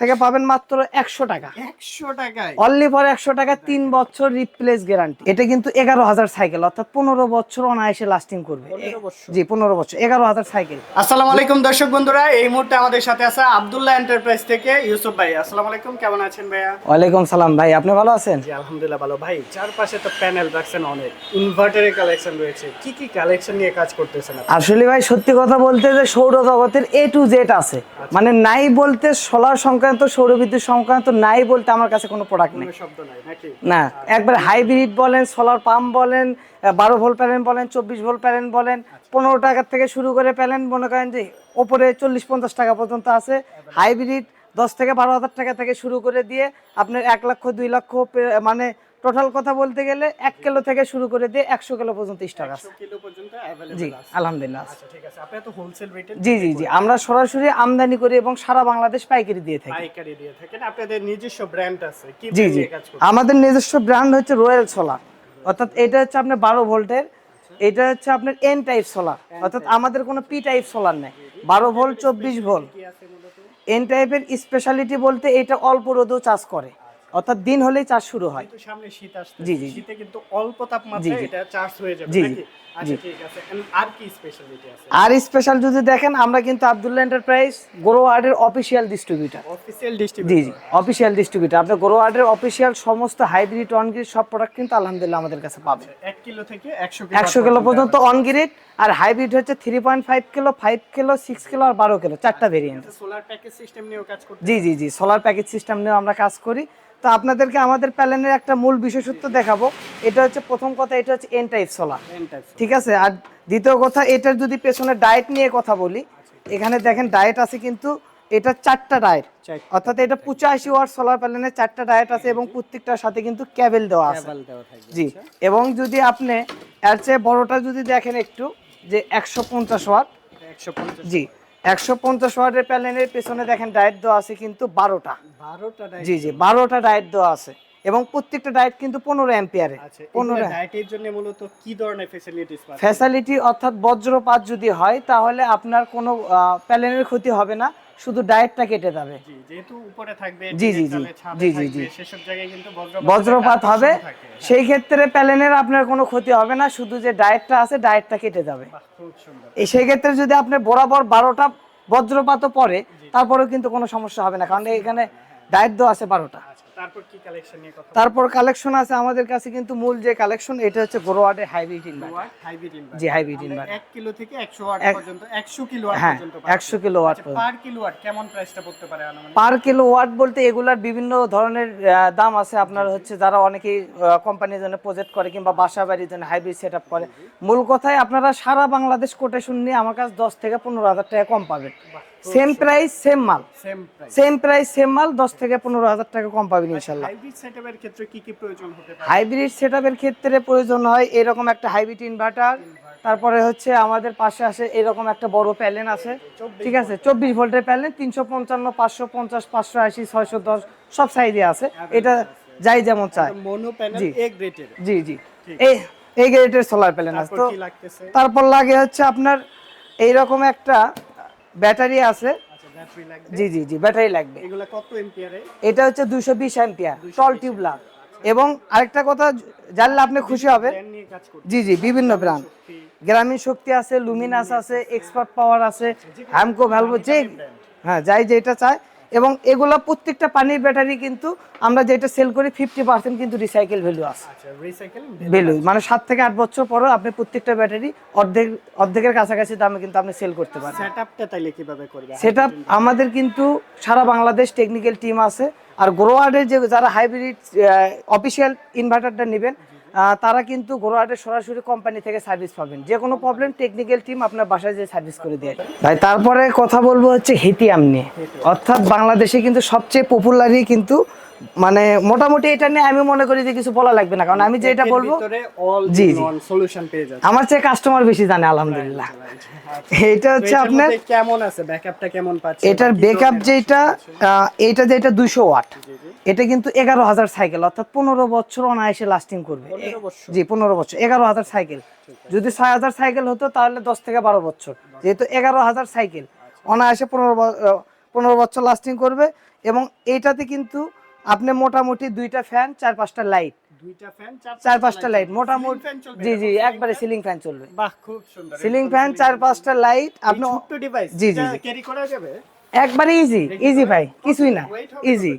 থেকে পাবেন মাত্র একশো টাকা। একশো টাকায়। অনলি ফর একশো টাকা তিন বছর রিপ্লেস গ্যারান্টি এটা কিন্তু এগারো হাজার সাইকেল অর্থাৎ পনেরো বছর অনায়াসে লাস্টিং করবে। জি পনেরো বছর এগারো হাজার সাইকেল আসসালামু আলাইকুম দর্শক বন্ধুরা এই মুহূর্তে আমাদের সাথে আছে আব্দুল্লাহ এন্টারপ্রাইজ থেকে ইউসুফ ভাই। আসসালামু আলাইকুম কেমন আছেন ভাইয়া? ওয়ালাইকুম সালাম ভাই আপনি ভালো আছেন? জি আলহামদুলিল্লাহ ভালো। ভাই চারপাশে তো প্যানেল রাখছেন অনেক। ইনভার্টারের কালেকশন রয়েছে। কি কি কালেকশন নিয়ে কাজ করতেছেন আসলে ভাই সত্যি কথা বলতে যে সৌরজগতের এ টু জেড আছে। মানে নাই বলতে সোলার সংক্রান্ত সৌরবিদ্যুৎ সংক্রান্ত নাই বলতে আমার কাছে কোনো প্রোডাক্ট নেই। নাকি না একবার হাইব্রিড বলেন সোলার পাম্প বলেন বারো ভোল্ট প্যানেল বলেন চব্বিশ ভোল্ট প্যানেল বলেন পনেরো টাকা থেকে শুরু করে প্যানেল মনে করেন যে ওপরে চল্লিশ পঞ্চাশ টাকা পর্যন্ত আছে। হাইব্রিড দশ থেকে বারো হাজার টাকা থেকে শুরু করে দিয়ে আপনার এক লক্ষ দুই লক্ষ মানে টোটাল কথা বলতে গেলে এক কিলো থেকে শুরু করে দিয়ে একশো কিলো পর্যন্ত স্টক আছে। 100 কিলো পর্যন্ত জি আলহামদুলিল্লাহ। আচ্ছা জি জি জি। আমরা সরাসরি আমদানি করি এবং সারা বাংলাদেশ পাইকারি দিয়ে থাকি। আপনাদের নিজস্ব ব্র্যান্ড আছে। জি জি। আমাদের নিজস্ব ব্র্যান্ড হচ্ছে রয়্যাল সোলার অর্থাৎ এটা হচ্ছে আপনার বারো ভোল্টের এটা হচ্ছে আপনার এন টাইপ সোলার অর্থাৎ আমাদের কোনো পি টাইপ সোলার নেই। বারো ভোল্ট চব্বিশ ভোল্ট এন টাইপের স্পেশালিটি বলতে এটা অল্প রোদেও চাষ করে। অর্থাৎ দিন হলেই চাষ শুরু হয়। কিন্তু সামনে শীত আসছে জি। শীতে কিন্তু অল্প তাপমাত্রায়। এটা চার্জ হয়ে যাবে নাকি? আচ্ছা আর স্পেশাল যদি দেখেন আমরা কিন্তু আবদুল্লাহ এন্টারপ্রাইজ গোরোয়ার্ডের অফিসিয়াল ডিস্ট্রিবিউটার জি জি। অফিসিয়াল ডিস্ট্রিবিউটার আপনার গোরোয়ার্ডের অফিসিয়াল সমস্ত হাইব্রিড অনগ্রিড সব প্রোডাক্ট কিন্তু আলহামদুলিল্লাহ আমাদের কাছে পাবেন। এক কিলো থেকে একশো কিলো পর্যন্ত অনগ্রিড আর হাইব্রিড হচ্ছে three point five kilo five kilo six kilo আর বারো কিলো চারটা ভেরিয়েন্ট সোলার প্যাকেজ সিস্টেম নিয়েও কাজ করতে জি জি জি সোলার প্যাকেজ সিস্টেম নিয়েও আমরা কাজ করি। তো আপনাদেরকে আমাদের প্যালেনের একটা মূল বিশেষত্ব দেখাবো। এটা হচ্ছে প্রথম কথা এটা হচ্ছে এন টাইপ সোলার ঠিক আছে? আর দ্বিতীয় কথা এটার যদি পেছনে ডায়েট নিয়ে কথা বলি এখানে দেখেন ডায়েট আছে কিন্তু এটা চারটা ডায়েট অর্থাৎ এটা পঁচাশি ওয়াট সোলার প্যানেলের চারটা ডায়েট আছে এবং প্রত্যেকটার সাথে কিন্তু ক্যাবেল দেওয়া আছে। জি। এবং যদি আপনি এর চেয়ে বড়টা যদি দেখেন একটু যে একশো পঞ্চাশ ওয়াট জি। একশো পঞ্চাশ ওয়াটের প্যানেলের পেছনে দেখেন ডায়েট দেওয়া আছে কিন্তু বারোটা। বারোটা জি জি বারোটা ডায়েট দেওয়া আছে। এবং প্রত্যেকটা ডায়েট কিন্তু পনেরো অ্যাম্পিয়ারে। আচ্ছা পনেরো ডায়েটের জন্য মূলত কি ধরনের ফ্যাসিলিটিস ফ্যাসিলিটি অর্থাৎ বজ্রপাত যদি হয় তাহলে আপনার কোনো প্যালেনের ক্ষতি হবে না শুধু ডায়েটটা কেটে যাবে। জি যেহেতু উপরে থাকবে জি, জি, জি, জি, জি, জি। সেসব জায়গায় কিন্তু বজ্রপাত হবে সেই ক্ষেত্রে প্যালেনের আপনার কোনো ক্ষতি হবে না শুধু যে ডায়েটটা আছে ডায়েটটা কেটে যাবে। এই সেই ক্ষেত্রে যদি আপনি বরাবর বারোটা বজ্রপাতও পড়ে তারপরেও কিন্তু কোনো সমস্যা হবে না কারণ এখানে ডায়েট দেওয়া আছে বারোটা। আচ্ছা তারপর কি কালেকশন নিয়ে কথা তারপর কালেকশন আছে আমাদের কাছে কিন্তু মূল যে কালেকশন এটা হচ্ছে গোরোয়ার্ডের হাইব্রিড ইনভার্টার হাইব্রিড ইনভার্টার জি হাইব্রিড ইনভার্টার এক কিলো থেকে একশো ওয়াট পর্যন্ত একশো কিলো ওয়াট হ্যাঁ পর্যন্ত একশো kilowatt per kilowatt কেমন প্রাইসটা পড়তে পারে আনুমানিক? পার কিলো ওয়াট বলতে এগুলার বিভিন্ন ধরনের দাম আছে। আপনার হচ্ছে যারা অনেকেই কোম্পানির জন্য প্রজেক্ট করে কিংবা বাসা বাড়ির জন্য হাইব্রিড সেট করে। মূল কথায় আপনারা সারা বাংলাদেশ কোটেশন নিয়ে আমার কাছে দশ থেকে পনেরো হাজার টাকা কম পাবেন। সেম প্রাইস সেম মাল। Same price same price same মাল দশ থেকে পনেরো হাজার টাকা কম পাবেন। ইনশাল্লাহ। হাইব্রিড সেটআপের ক্ষেত্রে কি কি প্রয়োজন হতে পারে? হাইব্রিড সেটআপের ক্ষেত্রে প্রয়োজন হয় এরকম একটা হাইব্রিড ইনভার্টার তারপরে হচ্ছে আমাদের পাশে আসে এরকম একটা বড় প্যালেন আছে। ঠিক আছে চব্বিশ ভোল্টের প্যালেন তিনশো পঞ্চান্ন পাঁচশো পঞ্চাশ পাঁচশো আশি ছয়শো দশ সব সাইজে আছে। এটা যাই যেমন চায় মোনো প্যানেল জি। জি জি। এই এই গ্রেডের সোলার প্যালেন আছে। তারপর তো তারপর লাগে হচ্ছে আপনার এইরকম একটা ব্যাটারি আছে। জি জি জি ব্যাটারি লাগবে। কত এটা হচ্ছে দুশো বিশ অ্যাম্পিয়ার টল টিউবলার এবং আরেকটা কথা জানলে আপনি খুশি হবেন। জি জি বিভিন্ন ব্র্যান্ড গ্রামীণ শক্তি। আছে লুমিনাস আছে এক্সপার্ট পাওয়ার আছে হ্যামকো ভ্যালভো যে হ্যাঁ যাই যেটা চায়। এবং এগুলা প্রত্যেকটা পানির ব্যাটারি কিন্তু আমরা যেটা সেল করি ফিফটি পার্সেন্ট কিন্তু রিসাইকেল ভ্যালু আছে। আচ্ছা ভ্যালু মানে সাত থেকে আট বছর পরেও আপনি প্রত্যেকটা ব্যাটারি অর্ধেক অর্ধেকের কাছাকাছি দামে কিন্তু আপনি সেল করতে পারেন। তাইলে কীভাবে সেটা আমাদের কিন্তু সারা বাংলাদেশ টেকনিক্যাল টিম আছে। আর গ্রোয়ার্ডের যে যারা হাইব্রিড অফিসিয়াল ইনভার্টারটা নেবেন তারা কিন্তু গ্রোয়ার্ডের সরাসরি কোম্পানি থেকে সার্ভিস পাবেন। যে কোনো প্রবলেম টেকনিক্যাল টিম আপনার বাসায় যেয়ে সার্ভিস করে দেয়। ভাই, তারপরে কথা বলব হচ্ছে হেটিয়াম নিয়ে অর্থাৎ বাংলাদেশে কিন্তু সবচেয়ে পপুলারই কিন্তু মানে মোটামুটি এটা নিয়ে আমি মনে করি যে কিছু বলা লাগবে না কারণ আমি যেটা বলব জি, জি। জি। সলিউশন পেয়ে যাচ্ছে। আমার চেয়ে কাস্টমার বেশি জানে আলহামদুলিল্লাহ। এটা হচ্ছে আপনার কেমন আছে? ব্যাকআপটা কেমন পাচ্ছে? এটার ব্যাকআপ যেটা এইটা যেটা দুইশো ওয়াট এটা কিন্তু এগারো হাজার সাইকেল অর্থাৎ পনেরো বছর অনায়াসে লাস্টিং করবে। এ- 15 বছর? জি পনেরো বছর এগারো হাজার সাইকেল যদি ছয় হাজার সাইকেল হতো তাহলে দশ থেকে বারো বছর। যেহেতু এগারো হাজার সাইকেল অনায়াসে পনেরো ব- আহ, পনেরো বছর লাস্টিং করবে এবং এটাতে কিন্তু আপনি মোটামুটি দুইটা ফ্যান চার পাঁচটা লাইট দুইটা ফ্যান চার পাঁচটা লাইট মোটামুটি জি জি একবারে সিলিং ফ্যান চলবে। বাহ খুব সুন্দর। সিলিং ফ্যান চার পাঁচটা লাইট আপনি ডিভাইস জি, জি, জি। ক্যারি করা যাবে? একবারে ইজি ইজি ভাই কিছুই না। ইজি?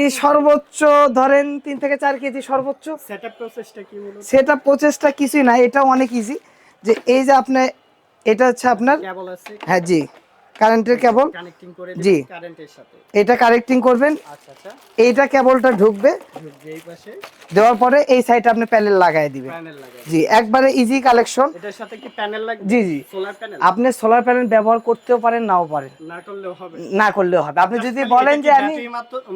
এই সর্বোচ্চ ধরেন তিন থেকে চার কেজি সর্বোচ্চ। সেটআপ প্রসেসটা কি মূলত সেটা প্রচেষ্টা কিছুই না এটা অনেক ইজি যে এই যে আপনি এটা হচ্ছে আপনার হ্যাঁ জি। কারেন্টের কেবল কানেক্টিং করে জি। কারেন্টের সাথে। এটা কারেক্টিং করবেন। আচ্ছা আচ্ছা। এইটা কেবলটা ঢুকবে। ঢুকবে এই পাশে। দেওয়ার পরে এই সাইডে আপনি প্যানেল লাগাই দিবেন। প্যানেল লাগাবে জি একবারে ইজি কালেকশন এটার সাথে কি প্যানেল লাগবে? জি, জি। সোলার প্যানেল আপনি সোলার প্যানেল ব্যবহার করতেও পারেন নাও পারেন। না করলেও হবে। না করলেও হবে। আপনি যদি বলেন যে আমি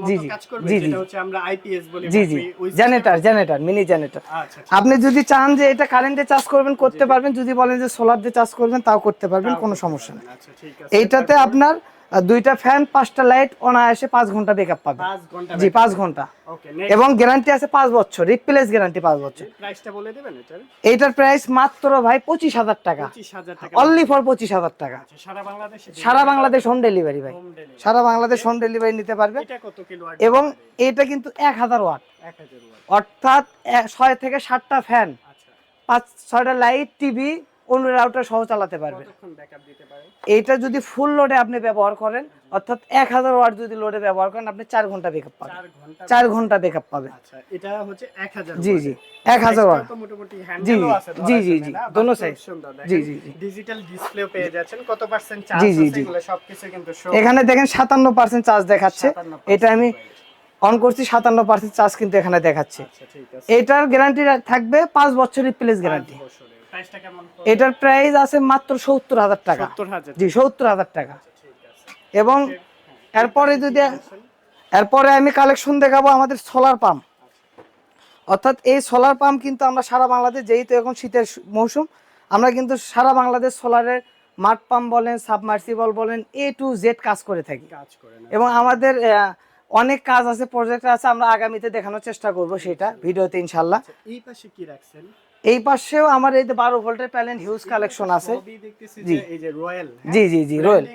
জি, জি, কাজ করবে? জি, জি। যেটা হচ্ছে আমরা আইপিএস বলি জি জি। জেনারেটর জেনারেটর মিনি জেনারেটর আচ্ছা আপনি যদি চান যে এটা কারেন্টে চার্জ করবেন করতে পারবেন। যদি বলেন যে সোলার দিয়ে চার্জ করবেন তাও করতে পারবেন কোনো সমস্যা নেই। আচ্ছা ঠিক আছে। এইটাতে আপনার দুইটা ফ্যান পাঁচটা লাইট অনায়াসে পাঁচ ঘণ্টা ব্যাকআপ পাবে 5 জি পাঁচ ঘণ্টা। এবং গ্যারান্টি আছে পাঁচ বছর রিপ্লেস গ্যারান্টি পাঁচ বছর। এইটার প্রাইস মাত্র ভাই পঁচিশ হাজার টাকা। অনলি ফর পঁচিশ হাজার টাকা। আচ্ছা, সারা বাংলাদেশ হোম ডেলিভারি ভাই। সারা বাংলাদেশ হোম ডেলিভারি নিতে পারবে। এবং এটা কিন্তু এক হাজার ওয়াট অর্থাৎ ছয় থেকে সাতটা ফ্যান আচ্ছা। পাঁচ ছয়টা লাইট টিভি অন্য রাউটার সহ চালাতে পারবে। কতক্ষণ ব্যাকআপ দিতে পারে? এইটা যদি ফুল লোডে আপনি ব্যবহার করেন অর্থাৎ এক হাজার ওয়াট যদি লোডে ব্যবহার করেন আপনি চার ঘণ্টা ব্যাকআপ পাবেন। 4 ঘণ্টা চার ঘণ্টা ব্যাকআপ পাবেন। আচ্ছা এটা হচ্ছে 1000 জি জি এক হাজার ওয়াট মোটামুটি জি, জি, জি, জি, দোনো side। জি, জি। ডিজিটাল ডিসপ্লেও পেয়ে যাচ্ছেন। কত পার্সেন্ট চার্জ জি, জি, জি। সবকিছু কিন্তু এখানে দেখেন সাতান্ন পার্সেন্ট চার্জ দেখাচ্ছে। এটা আমি অন করছি সাতান্ন পার্সেন্ট চার্জ কিন্তু এখানে দেখাচ্ছে। আচ্ছা এটার গ্যারান্টি থাকবে পাঁচ বছর রিপ্লেস গ্যারান্টি এটার প্রাইস আছে মাত্র সত্তর হাজার টাকা। জি সত্তর হাজার টাকা। এবং এরপরে যদি এরপরে আমি কালেকশন দেখাবো আমাদের সোলার পাম্প। অর্থাৎ এই সোলার পাম্প কিন্তু আমরা সারা বাংলাদেশ যেহেতু এখন শীতের মৌসুম আমরা কিন্তু সারা বাংলাদেশ সোলারের মাঠ পাম্প বলেন সাবমার্সিবল বলেন এ টু জেড কাজ করে থাকি। এবং আমাদের অনেক কাজ আছে প্রজেক্ট আছে আমরা আগামীতে দেখানোর চেষ্টা করব সেটা ভিডিওতে ইনশাল্লাহ। আচ্ছা, এই পাশে কি রাখছেন? এই পাশেও আমার এই যে বারো ভোল্টের প্যালেন হিউজ কালেকশন আছে সবই দেখতেছি জি। যে এই যে রয়্যাল জি জি জি রয়েল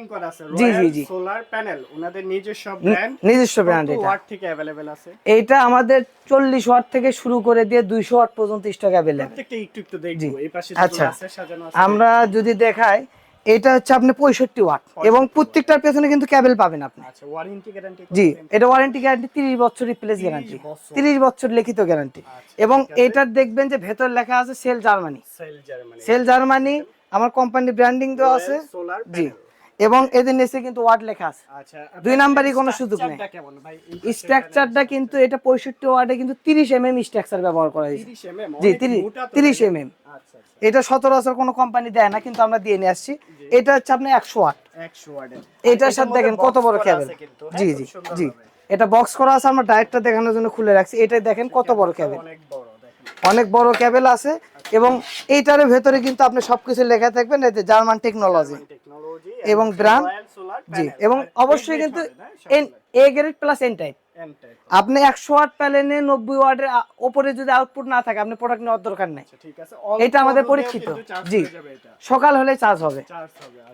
জি, জি, জি। সোলার প্যানেল ওনাদের নিজস্ব ব্র্যান্ড নিজস্ব ব্র্যান্ড এটা ওয়াট থেকে अवेलेबल আছে এইটা আমাদের চল্লিশ ওয়াট থেকে শুরু করে দিয়ে দুইশো ওয়াট পর্যন্ত স্টক অ্যাভেলেবেল প্রত্যেকটা একটু একটু দেখবো জি। এই পাশে আচ্ছা। যেগুলো আছে সাজানো আছে আমরা যদি দেখাই এটা হচ্ছে আপনি পঁয়ষট্টি ওয়াট। এবং প্রত্যেকটার পেছনে কিন্তু ক্যাবেল পাবেন আপনি। আচ্ছা জি এটা ওয়ারেন্টি গ্যারান্টি তিরিশ বছর রিপ্লেস গ্যারান্টি তিরিশ বছর লিখিত গ্যারান্টি আচ্ছা, এবং এটার দেখবেন যে ভেতর লেখা আছে সেল জার্মানি সেল জার্মানি আমার কোম্পানি ব্র্যান্ডিং দেওয়া আছে। জি। এবং এদের নিচে কিন্তু ওয়াট লেখা আছে। আচ্ছা দুই নাম্বারই কোনো সুযোগ নেই। স্ট্রাকচারটা কিন্তু এটা পঁয়ষট্টি ওয়ার্ডে কিন্তু তিরিশ এম এম স্ট্রাকচার ব্যবহার করা হয়েছে। 30 জি তিরিশ। এম এম আচ্ছা আচ্ছা। এটা সচরাচর কোনো কোম্পানি দেয় না কিন্তু আমরা দিয়ে নিয়ে আসছি। এটা হচ্ছে আপনার একশো ওয়াট এটার সাথে দেখেন কত বড় ক্যাবেল জি জি জি। এটা বক্স করা আছে আমরা ডাইরেক্টটা দেখানোর জন্য খুলে রাখছি। এটা দেখেন কত বড় ক্যাবেল অনেক বড় অনেক বড় ক্যাবেল আছে। এবং এইটার ভেতরে কিন্তু আপনি সবকিছু লেখা থাকবেন এতে জার্মান টেকনোলজি টেকনোলজি এবং সোলার জি এবং অবশ্যই কিন্তু A grade plus N type আপনি একশো ওয়াট প্যালেনে নব্বই ওয়াটের ওপরে যদি আউটপুট না থাকে আপনি প্রোডাক্ট নেওয়ার দরকার নেই। এটা আমাদের পরীক্ষিত। জি। সকাল হলে চার্জ হবে। আচ্ছা,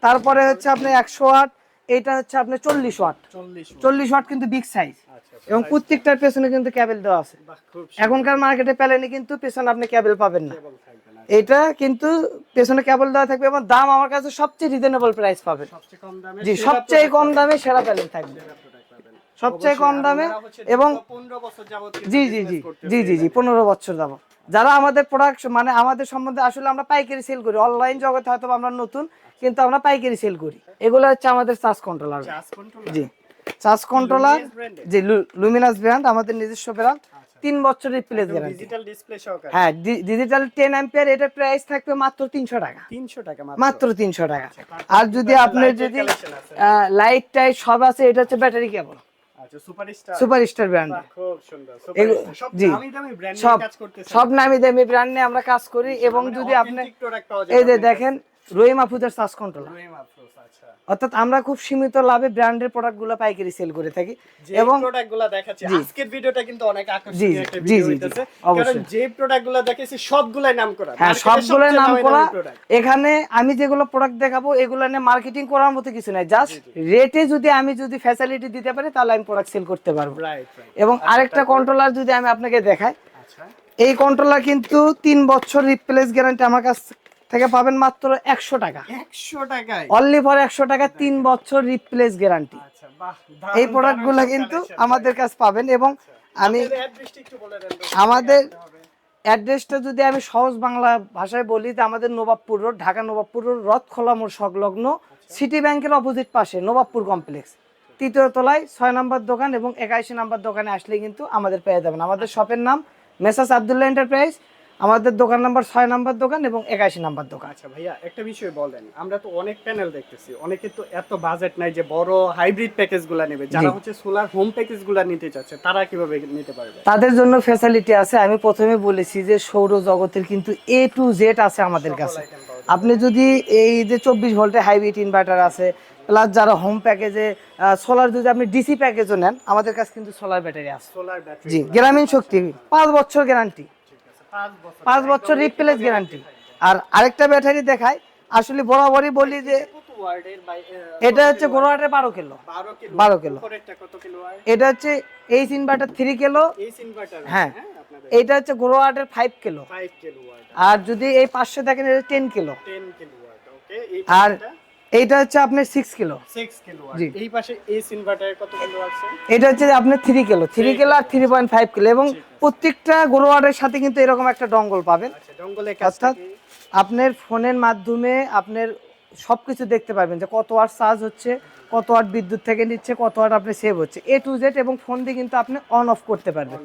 তারপরে হচ্ছে আপনি একশো ওয়াট এটা হচ্ছে আপনি চল্লিশ ওয়াট চল্লিশ ওয়াট কিন্তু বিগ সাইজ আচ্ছা এবং প্রত্যেকটার পেছনে কিন্তু ক্যাবেল দেওয়া আছে। এখনকার মার্কেটে প্যালেনে কিন্তু পেছনে আপনি ক্যাবেল পাবেন না। এটা কিন্তু পেছনে কেবল দেওয়া থাকবে এবং দাম আমার কাছে সবচেয়ে রিজনেবল প্রাইস পাবেন। সবচেয়ে কম দামে জি সবচেয়ে কম দামে সেরা প্যালেন থাকবে। সবচেয়ে কম দামে এবং 15 বছর যাবত জি জি জি জি জি জি পনেরো বছর যাব যারা আমাদের প্রোডাক্ট মানে আমাদের সম্বন্ধে আসলে আমরা পাইকারি সেল করি। অনলাইন জগতে হয়তো আমরা নতুন কিন্তু আমরা পাইকারি সেল করি। এগুলো হচ্ছে আমাদের চার্জ কন্ট্রোলার জি চার্জ কন্ট্রোলার জি লুমিনাস ব্র্যান্ড আমাদের নিজস্ব ব্র্যান্ড তিন বছর রিপ্লেস গ্যারান্টি ডিজিটাল ডিসপ্লে সহকারে। হ্যাঁ ডিজিটাল টেন অ্যাম্পিয়ার এটার প্রাইস থাকবে মাত্র তিনশো টাকা। 300 টাকা মাত্র। মাত্র তিনশো টাকা। আর যদি এর যদি। লাইট টাইট সব আছে এটা হচ্ছে ব্যাটারি কেবল আচ্ছা সুপারস্টার সুপার স্টার ব্র্যান্ড খুব সুন্দর সব জি। দামি ব্র্যান্ড কাজ করতেছে সব নামি দামি ব্র্যান্ড নিয়ে আমরা কাজ করি এবং যদি আপনি এই যে দেখেন কন্ট্রোলার আফরোজ আচ্ছা। অর্থাৎ আমরা খুব সীমিত লাভে ব্র্যান্ডের প্রোডাক্টগুলো পাইকারি সেল করে থাকি এবং প্রোডাক্টগুলো দেখাচ্ছি আজকের ভিডিওটা কিন্তু অনেক আকর্ষণীয় একটা ভিডিও হইতেছে। কারণ যে প্রোডাক্টগুলো দেখেছি সবগুলাই নাম করা হ্যাঁ সবচেয়ে নাম করা এখানে আমি যেগুলো প্রোডাক্ট দেখাবো এগুলো নিয়ে মার্কেটিং করার মতো কিছু নাই। জাস্ট রেটে যদি আমি যদি ফ্যাসিলিটি দিতে পারি তাহলে আমি প্রোডাক্ট সেল করতে পারব। এবং আরেকটা কন্ট্রোলার যদি আমি আপনাকে দেখাই আচ্ছা। এই কন্ট্রোলার কিন্তু তিন বছর রিপ্লেস গ্যারান্টি আমার কাছ থেকে পাবেন মাত্র একশো টাকা। 100 টাকায়? অনলি ফর একশো টাকা তিন বছর রিপ্লেস গ্যারান্টি আচ্ছা বাহ এই প্রোডাক্টগুলো কিন্তু আমাদের কাছে পাবেন এবং আমি দেন তো। আমাদের অ্যাড্রেসটা যদি আমি সহজ বাংলা ভাষায় বলি যে আমাদের নবাবপুর রোড ঢাকা নবাবপুর রোড রথখোলা মোড় সংলগ্ন সিটি ব্যাংকের অপোজিট পাশে নবাবপুর কমপ্লেক্স তৃতীয় তলায় ছয় নম্বর দোকান এবং একাশি নম্বর দোকানে আসলে কিন্তু আমাদের পেয়ে যাবেন। আমাদের শপের নাম মেসাস আবদুল্লাহ এন্টারপ্রাইজ আমাদের দোকান নাম্বার ছয় নাম্বার দোকান এবং একাশি নাম্বার দোকান। আচ্ছা ভাইয়া একটা বিষয় বলেন। আমরা তো অনেক প্যানেল দেখতেছি। অনেকে তো এত বাজেট নাই যে বড় হাইব্রিড প্যাকেজগুলো নেবে। যারা হচ্ছে সোলার হোম প্যাকেজ প্যাকেজগুলো নিতে চাচ্ছে তারা কীভাবে নিতে পারবে? তাদের জন্য ফ্যাসিলিটি আছে। আমি প্রথমে বলেছি যে সৌর জগতের কিন্তু এ টু জেড আছে আমাদের কাছে। আপনি যদি এই যে চব্বিশ ভোল্টের হাইব্রিড ইনভার্টার আছে প্লাস যারা হোম প্যাকেজে সোলার যদি আপনি ডিসি প্যাকেজও নেন আমাদের কাছে কিন্তু সোলার ব্যাটারি আছে। সোলার ব্যাটারি জি গ্রামীণ শক্তি পাঁচ বছর গ্যারান্টি পাঁচ বছর। রিপ্লেস গ্যারান্টি আর আরেকটা ব্যাটারি দেখায় আসলে বরাবরই বলি যে এটা হচ্ছে গোড়াহাটে বারো কিলো। 12 কিলো। 12 কিলো। উপরেরটা কত কিলো ওয়াট এটা হচ্ছে এইচ ইনভার্টার থ্রি কিলো। হ্যাঁ। এটা হচ্ছে গোড়াহাটের ফাইভ কিলো। 5 কিলো ওয়াট আর যদি এই পাঁচশো দেখেন এটা ten kilo. 10 kilowatt okay এই আর এইটা হচ্ছে আপনার 6 কিলো 6 কিলো। এই পাশে এস ইনভার্টারের কত কিলো আছে? এটা হচ্ছে আপনার 3 কিলো 3 কিলো আর থ্রি পয়েন্ট ফাইভ কিলো এবং প্রত্যেকটা গোরোয়ার্ডের সাথে কিন্তু এরকম একটা ডঙ্গল পাবেন। আচ্ছা ডঙ্গলে অর্থাৎ আপনার ফোনের মাধ্যমে আপনার সবকিছু দেখতে পাবেন যে কত ওয়াট চার্জ হচ্ছে। কত ওয়াট বিদ্যুৎ থেকে নিচ্ছে কত ওয়াট আপনি সেভ হচ্ছে এ টু জেড এবং ফোন দিয়ে কিন্তু আপনি অন অফ করতে পারবেন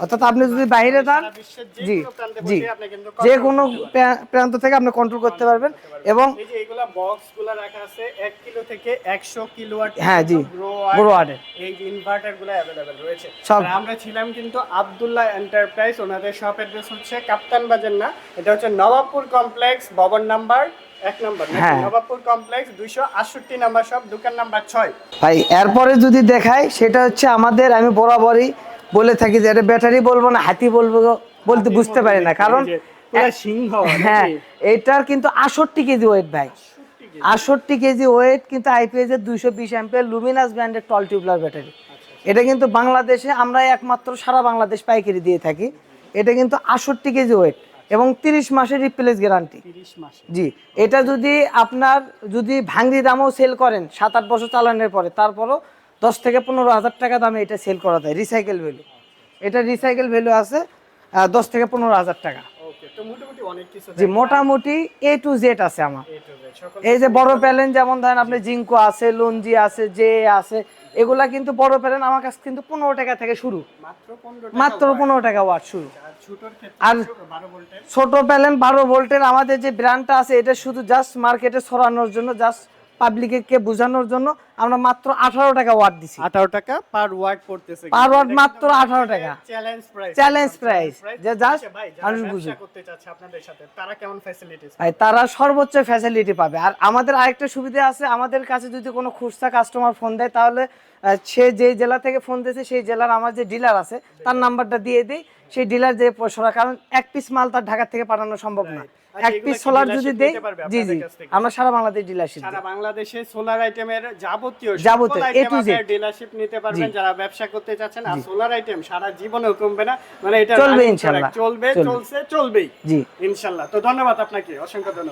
অর্থাৎ আপনি যদি বাইরে যান বিশ্বের যে জি কোনো প্রান্তে জি বসে আপনি কিন্তু যে কোনো প্রা- প্রান্ত থেকে আপনি কন্ট্রোল করতে পারবেন এবং এই যে এগুলা বক্স গুলা রাখা আছে 1 কিলো থেকে 100 কিলোওয়াট হ্যাঁ, জি। গ্রো watt-এর। এই যে ইনভার্টার গুলো अवेलेबल রয়েছে সব- আর আমরা ছিলাম কিন্তু আব্দুল্লাহ এন্টারপ্রাইজ ওনাদের শপ অ্যাড্রেস হচ্ছে কাপ্তান বাজার না এটা হচ্ছে নবাবপুর কমপ্লেক্স ভবন নাম্বার হ্যাঁ। নবাবপুর কমপ্লেক্স 268 নাম্বার শপ দোকান নাম্বার 6 ভাই এরপরে যদি দেখাই সেটা হচ্ছে আমাদের আমি বরাবরই বলে থাকি যে এটা ব্যাটারি বলব না হাতি বলব বলতে বুঝতে পারি না। কারণ হ্যাঁ? এটার কিন্তু আষট্টি কেজি ওয়েট ভাই। 68 কেজি। আষট্টি কেজি ওয়েট কিন্তু আইপিএস এর দুইশো বিশ অ্যাম্পিয়ার লুমিনাস ব্র্যান্ডের টল টিউবলার ব্যাটারি এটা কিন্তু বাংলাদেশে আমরা একমাত্র সারা বাংলাদেশ পাইকারি দিয়ে থাকি। এটা কিন্তু আষট্টি কেজি ওয়েট এবং তিরিশ মাসের রিপ্লেস গ্যারান্টি 30 মাস জি এটা যদি আপনার যদি ভাঙ্গি দামও সেল করেন সাত আট বছর চালানোর পরে তারপরও দশ থেকে পনেরো হাজার টাকা দামে এটা সেল করা যায় রিসাইকেল ভ্যালু এটা রিসাইকেল ভ্যালু আছে দশ থেকে পনেরো হাজার টাকা। জি মোটামুটি এ টু জেড আছে আমার। এই যে বড় প্যালেন যেমন ধরেন আপনি জিঙ্কো আছে লঞ্জি আছে জে আছে এগুলা কিন্তু বড় প্যালেন আমার কাছে কিন্তু পনেরো টাকা থেকে শুরু। মাত্র 15 টাকা মাত্র পনেরো টাকা ওয়াট শুরু। আর ক্ষেত্রে আর 12 ভোল্টের? ছোট প্যালেন বারো ভোল্টের আমাদের যে ব্র্যান্ডটা আছে এটা শুধু জাস্ট মার্কেটে ছড়ানোর জন্য জাস্ট পাবলিককে বোঝানোর জন্য আমরা মাত্র আঠারো টাকা ওয়াট দিছি। 18 টাকা পার ওয়াট পড়তেছে। Watt মাত্র 18 টাকা। চ্যালেঞ্জ প্রাইস যে just ভাই যারা মানুষ বুঝে। করতে চাচ্ছে আপনাদের সাথে তারা কেমন ভাই তারা সর্বোচ্চ ফ্যাসিলিটি পাবে। আর আমাদের আরেকটা সুবিধা আছে আমাদের কাছে যদি কোনো খুচরা কাস্টমার ফোন দেয় তাহলে সে যে জেলা থেকে ফোন দিয়েছে সেই জেলার আমার যে ডিলার আছে তার নাম্বারটা দিয়ে দিই। সেই ডিলার যে কারণ এক পিস মাল তার ঢাকা থেকে পাঠানো সম্ভব না। আচ্ছা, এক পিস সোলার যদি দেই জি জি? আমরা সারা বাংলাদেশ ডিলারশিপ সারা বাংলাদেশে সোলার আইটেমের যাবতীয় যাবতীয়, এ টু জেড ডিলারশিপ নিতে পারবেন। যারা ব্যবসা করতে চাচ্ছেন আর সোলার আইটেম সারা জীবনে কমবে না। মানে এটা চলবে ইনশাআল্লাহ চলবে। চলছে চলবেই। জি। ইনশাল্লাহ। তো ধন্যবাদ আপনাকে। অসংখ্য ধন্যবাদ।